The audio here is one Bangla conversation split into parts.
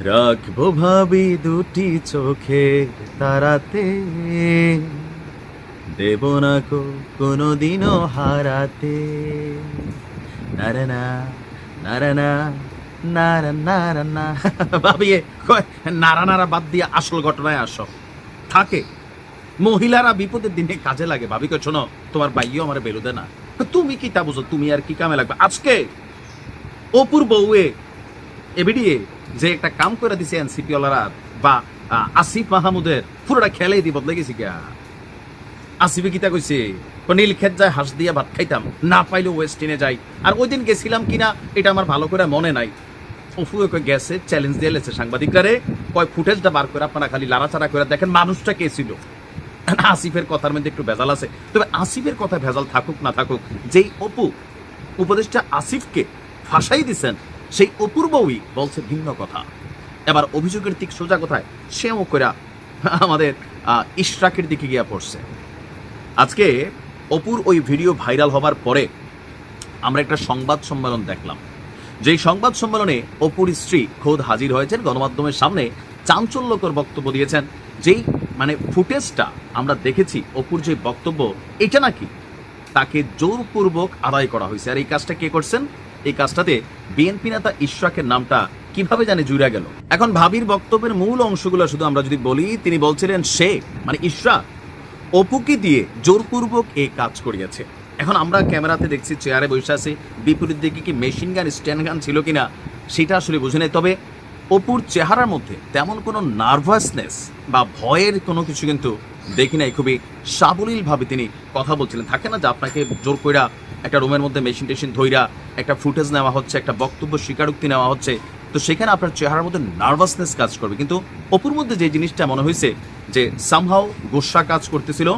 রাখব ভাবি দুটি চোখে তারাতে। দেব না কো কোনোদিনও হারাতে। নারানা নারানা নারা নারা না। ভাবি এ কয়, নারা নারা বাদ দিয়ে আসল ঘটনায় আসো। থাকে। মহিলারা বিপদের দিনে কাজে লাগে। ভাবি কয় শোনো তোমার বাইও আমার বেরোদে না। তুমি কি তা বুঝো? তুমি আর কি কামে লাগবে? আজকে অপুর বউয়ে এবিডিএ যে একটা কাম করে দিছে এনসিপি ওলারা বা আসিফ মাহমুদের, পুরোটা খেলেই দি বদলে গেছি গা আসিফে কিতা কইছে? নীল ক্ষেত যায়, হাঁস দিয়া ভাত খাইতাম, না পাইলে ওয়েস্টিনে যাই। আর ওই দিন গেছিলাম কিনা, এটা আমার ভালো করে মনে নাই। অফু গেছে চ্যালেঞ্জ দিয়ে লেছে সাংবাদিকরারে। কয় ফুটেজটা বার করে আপনারা খালি লাড়াচাড়া করে দেখেন মানুষটা কে ছিল। আসিফের কথার মধ্যে একটু ভেজাল আছে। তবে আসিফের কথা ভেজাল থাকুক না থাকুক, যেই অপু উপদেশটা আসিফকে ফাঁসাই দিছেন সেই অপুর বউই বলছে ভিন্ন কথা। এবার অভিযোগের দিক সোজা কথায়, সেও কইরা আমাদের ইশরাকের দিকে গিয়া পড়ছে। আজকে অপুর ওই ভিডিও ভাইরাল হবার পরে আমরা একটা সংবাদ সম্মেলন দেখলাম। যেই সংবাদ সম্মেলনে অপুর স্ত্রী খোদ হাজির হয়েছেন, গণমাধ্যমের সামনে চাঞ্চল্যকর বক্তব্য দিয়েছেন। যেই মানে ফুটেজটা আমরা দেখেছি, অপুর যে বক্তব্য, এটা নাকি তাকে জোরপূর্বক আদায় করা হয়েছে। আর এই কাজটা কে করছেন? এই কাজটাতে বিএনপি নেতা ইশরাকের নামটা কীভাবে জানে জুড়ে গেল। এখন ভাবির বক্তব্যের মূল অংশগুলো শুধু আমরা যদি বলি, তিনি বলছিলেন, সে মানে ইশরাক অপুকে দিয়ে জোরপূর্বক এই কাজ করিয়েছে। এখন আমরা ক্যামেরাতে দেখছি, চেয়ারে বসে আছি। বিপরীত দিকে কি মেশিন গান, স্ট্যান্ড গান ছিল কিনা, সেটা আসলে বুঝে নেই। তবে অপুর চেহারার মধ্যে তেমন কোনো নার্ভাসনেস বা ভয়ের কোনো কিছু কিন্তু দেখি নাই। খুবই সাবলীলভাবে তিনি কথা বলছিলেন। থাকে না যে আপনাকে জোর কইরা একটা রুমের মধ্যে মেশিন টেশিন ধইরা একটা ফুটেজ নেওয়া হচ্ছে, একটা বক্তব্য স্বীকারোক্তি নেওয়া হচ্ছে, তো সেখানে আপনার চেহারার মধ্যে নার্ভাসনেস কাজ করবে। কিন্তু অপুর মধ্যে যে জিনিসটা মনে হয়েছে যে সামহাও গোসা কাজ করতেছিল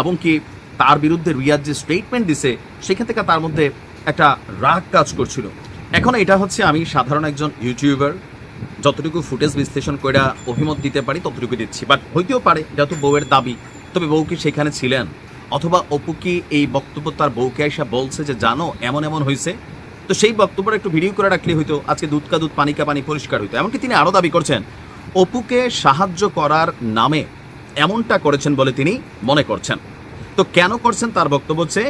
এবং কি তার বিরুদ্ধে রিয়াদ যে স্টেটমেন্ট দিছে, সেখান থেকে তার মধ্যে একটা রাগ কাজ করছিল। এখন এটা হচ্ছে আমি সাধারণ একজন ইউটিউবার যতটুকু ফুটেজ বিশ্লেষণ করে অভিমত দিতে পারি ততটুকু দিচ্ছি। বাট হইতেও পারে যেহেতু বউয়ের দাবি। তবে বউ কি সেখানে ছিলেন? অথবা অপু কি এই বক্তব্য তার বউকে এসে বলছে যে, জানো, এমন এমন হয়েছে তো সেই বক্তব্যটা একটু ভিডিও করে রাখলে হয়তো আজকে দুধ কা দুধ, পানি কা পানি পরিষ্কার হইতো। এমনকি তিনি আরও দাবি করছেন, অপুকে সাহায্য করার নামে এমনটা করেছেন বলে তিনি মনে করছেন। তো কেন করছেন তার বক্তব্য হচ্ছে,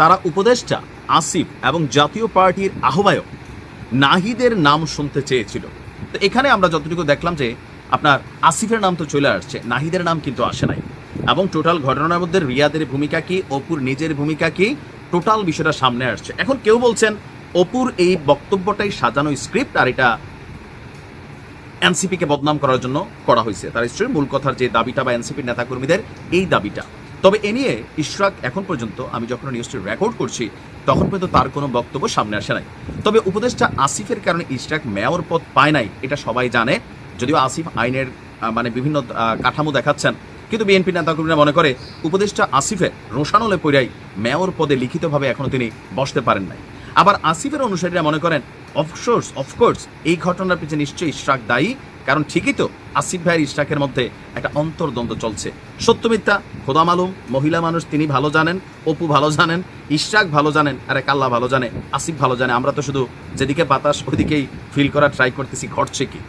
তারা উপদেষ্টা, আসিফ এবং জাতীয় পার্টির আহ্বায়ক নাহিদের নাম শুনতে চেয়েছিল। তো এখানে আমরা যতটুকু দেখলাম যে আপনার আসিফের নাম তো চলে আসছে, নাহিদের নাম কিন্তু আসে নাই। এবং টোটাল ঘটনার মধ্যে রিয়াদের ভূমিকা কি, অপুর নিজের ভূমিকা কি টোটাল বিষয়টা সামনে আসছে। এখন কেউ বলছেন, অপুর এই বক্তব্যটাই সাজানো স্ক্রিপ্ট আর এটা এনসিপিকে বদনাম করার জন্য করা হয়েছে। তার স্ত্রীর মূল কথার যে দাবিটা বা এনসিপির নেতাকর্মীদের, এই দাবিটা। তবে এ নিয়ে ইশরাক এখন পর্যন্ত, আমি যখন নিউজটি রেকর্ড করছি, তখন পর্যন্ত তার কোনো বক্তব্য সামনে আসে নাই। তবে উপদেষ্টা আসিফের কারণে ইশরাক মেয়র পদ পায় নাই, এটা সবাই জানে। যদিও আসিফ আইনের মানে বিভিন্ন কাঠামো দেখাচ্ছেন, কিন্তু বিএনপি নেতাকর্মীরা মনে করে, উপদেষ্টা আসিফের রোশানলে পইরাই মেয়র পদে লিখিতভাবে এখনও তিনি বসতে পারেন নাই। আবার আসিফের অনুসারীরা মনে করেন অফকোর্স অফকোর্স এই ঘটনার পিছনে নিশ্চয়ই ইশরাক দায়ী। কারণ ঠিকই তো, আসিফ ভাইয়ের ইশরাকের মধ্যে একটা অন্তর্দ্বন্দ্ব চলছে। সত্য মিথ্যা, খোদা মালুম, মহিলা মানুষ তিনি ভালো জানেন, অপু ভালো জানেন, ইশরাক ভালো জানেন, আরে কাল্লা ভালো জানে, আসিফ ভালো জানে। আমরা তো শুধু যেদিকে বাতাস, ওইদিকেই ফিল করার ট্রাই করতেছি, ঘটছে কি?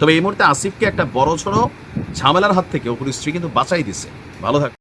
তবে এই মুহূর্তে আসিফকে একটা বড় সড়ো ঝামেলার হাত থেকে অপুর স্ত্রী কিন্তু বাঁচাই দিছে। ভালো থাক।